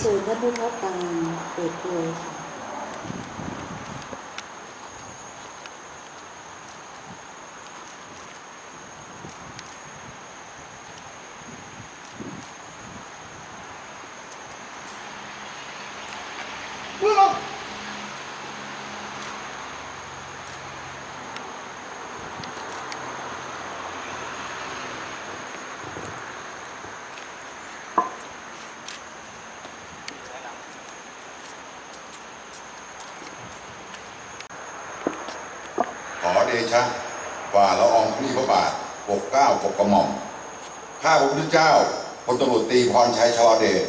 เชิญท่านผู้เข้าการเปิดเผยค่ะ ขอเดชะฝ่าละอองธุลีพระบาทปกเกล้าปกกระหม่อมข้าพระพุทธเจ้าพลตำรวจตีพรชัยชลเดช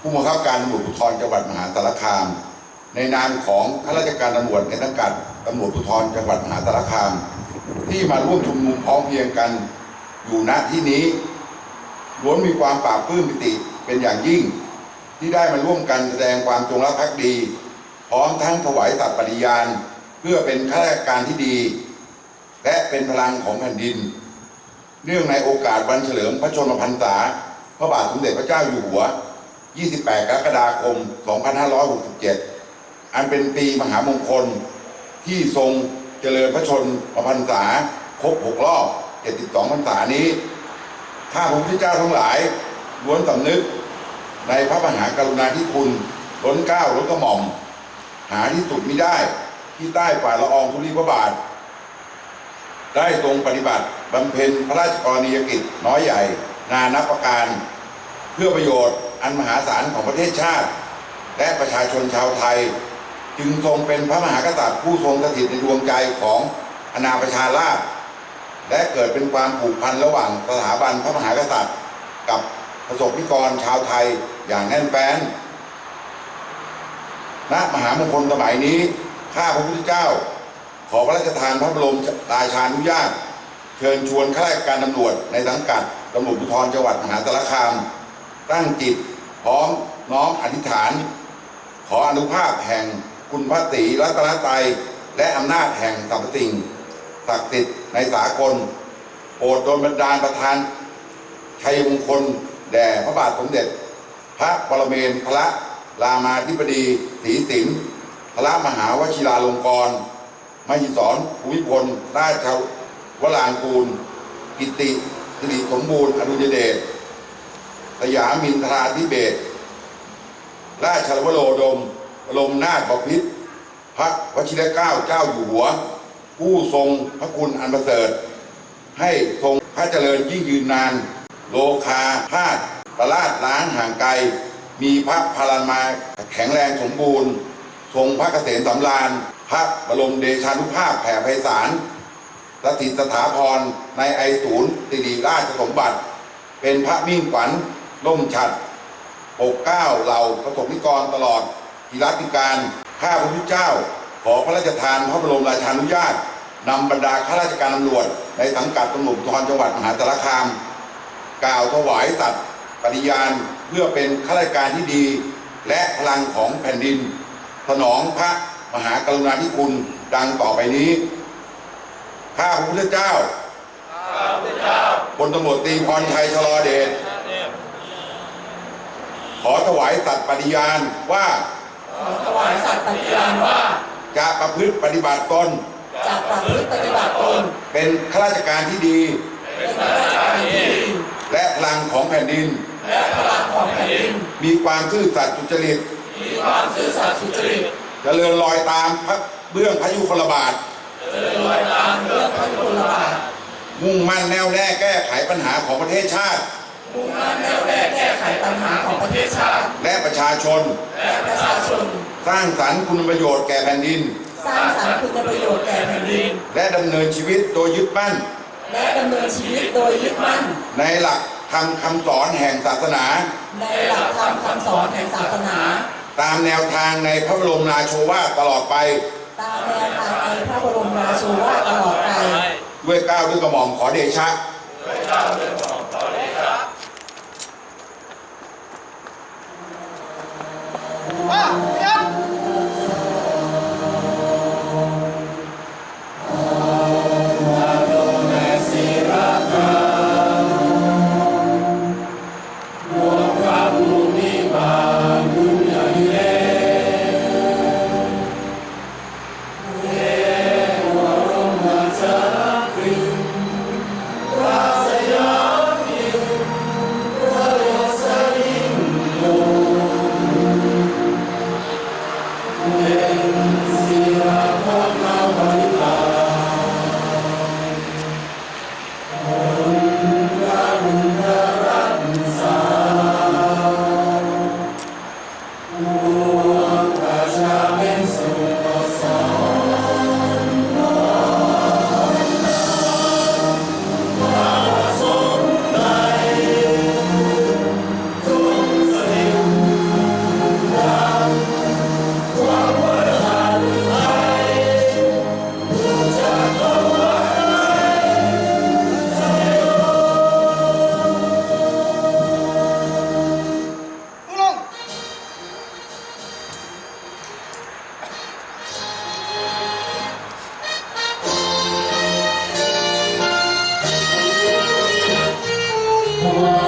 ผู้บังคับการตำรวจภูธรจังหวัดมหาสารคาม ในนามของข้าราชการตำรวจในสังกัดตำรวจภูธรจังหวัดมหาสารคาม ที่มาร่วมชุมนุมพร้อมเพรียงกันอยู่ณที่นี้ล้วนมีความปราบปลื้มปิติเป็นอย่างยิ่ง ที่ได้มาร่วมกันแสดงความจงรักภักดี พร้อมทั้งถวายสัตย์ปฏิญาณ เพื่อเป็นข้าราชการที่ดี และเป็นพลังของแผ่นดินเนื่องในโอกาสวันเฉลิมพระชนมพรรษา พระบาทสมเด็จพระเจ้าอยู่หัว 28 กรกฎาคม 2567 อันเป็นปีมหามงคล ที่ทรงเจริญพระชนมพรรษาครบ 6 รอบ 72 พรรษานี้ ข้าพระพุทธเจ้าทั้งหลายล้วนสำนึก ในพระมหากรุณาธิคุณล้นเก้าล้นกระหม่อม หาที่สุดมิได้ที่ใต้ฝ่าละอองธุลีพระบาท ได้ทรงปฏิบัติบำเพ็ญพระราชกรณียกิจน้อยใหญ่ นานับประการ เพื่อประโยชน์อันมหาศาลของประเทศชาติ และประชาชนชาวไทย จึงทรงเป็นพระมหากษัตริย์ผู้ทรงสถิตในดวงใจของอาณาประชาราษฎร์และเกิดเป็นความผูกพันระหว่างสถาบันพระมหากษัตริย์ กับประสบนิกรชาวไทยอย่างแน่นแฟ้นณมหามงคลสมัยนี้ ข้าพระพุทธเจ้า ขอพระราชทานพระบรมราชานุญาต เชิญชวนข้าราชการตำรวจในสังกัดตำรวจภูธรจังหวัดมหาสารคาม ตั้งจิตพร้อมน้อมอธิษฐาน ขออนุภาพแห่งคุณพระศรีรัตนตรัยและอำนาจแห่งสรรพสิ่งศักดิ์สิทธิ์ในสากลโปรดโดนบันดาลประทานชัยมงคลแด่พระบาทสมเด็จ พระปรเมนทระรามาธิบดีศรีสิงห์พระมหาวชิราลงกรณ์ มหิสรภูมิพลราชวรางกูล กิติสิริสมบูรณ์อดุญเดชสยามินทราธิเบศราชวโรดมบรมนาถบพิตรพระวชิรเกล้าเจ้าอยู่หัว ผู้ทรงพระคุณอันประเสริฐ ให้ทรงพระเจริญยิ่งยืนนาน โลคาพาดประลาดล้างห่างไกล มีพระพลามาแข็งแรงสมบูรณ์ ทรงพระเกษมสำราญ พระบรมเดชานุภาพแผ่ไพศาลสถิตสถาพรในไอศูนย์สิริราชสมบัติ เป็นพระมิ่งขวัญล่มฉัดปกเก้าเหล่าประสบนิกรตลอดกิรัติการข้าพระพุทธเจ้า ขอพระราชทานพระบรมราชานุญาตนำบรรดาข้าราชการตำรวจ ในสังกัดตำรวจภูธรจังหวัดมหาสารคาม กล่าวถวายสัตย์ปฏิญาณเพื่อเป็นข้าราชการที่ดี และพลังของแผ่นดินสนองพระ มหากรุณาธิคุณดังต่อไปนี้ข้าพระพุทธเจ้าพลตำรวจตรีพรชัยชลอเดชขอถวายสัตย์ปฏิญาณว่าถวายสัตย์ปฏิญาณว่า จะประพฤติปฏิบัติตนจะประพฤติปฏิบัติตน เป็นข้าราชการที่ดี เป็นข้าราชการที่ดี และพลังของแผ่นดิน และพลังของแผ่นดิน มีความซื่อสัตย์สุจริต มีความซื่อสัตย์สุจริตเจริญรอยตามพระเบื้องพระยุคลบาท เจริญรอยตามเรื่องพระยุคลบาท มุ่งมั่นแน่วแน่แก้ไขปัญหาของประเทศชาติ มุ่งมั่นแน่วแน่แก้ไขปัญหาของประเทศชาติ และประชาชน และประชาชน สร้างสรรค์คุณประโยชน์แก่แผ่นดิน สร้างสรรค์คุณประโยชน์แก่แผ่นดิน และดำเนินชีวิตโดยยึดมั่น และดำเนินชีวิตโดยยึดมั่น ในหลักธรรมคำสอนแห่งศาสนา ในหลักธรรมคำสอนแห่งศาสนา ตามแนวทางในพระบรมราโชวาทตลอดไป ตามแนวทางในพระบรมราโชวาทตลอดไป ด้วยเกล้าวด้วยกระหม่อมขอเดชะพระภูมิบา love.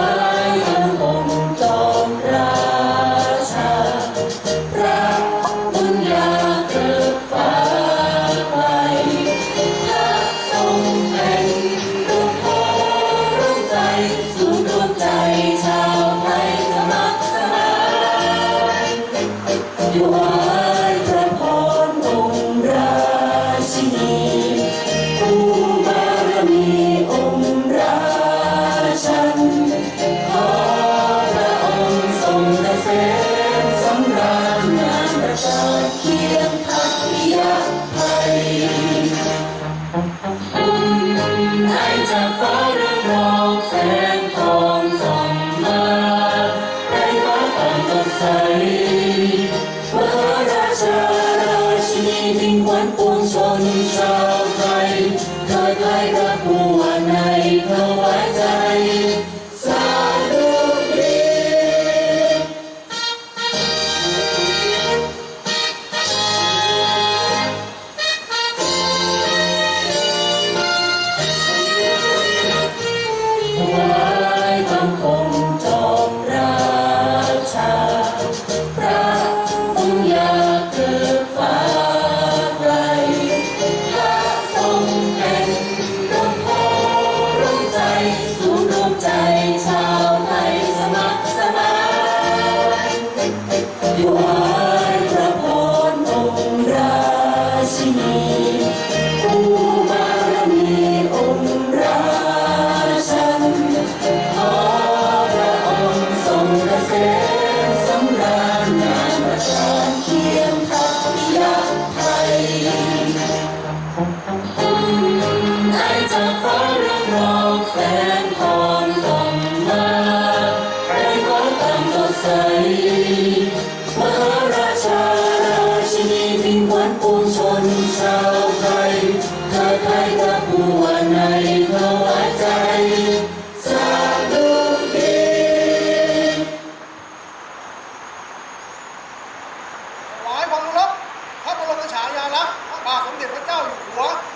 我们点的大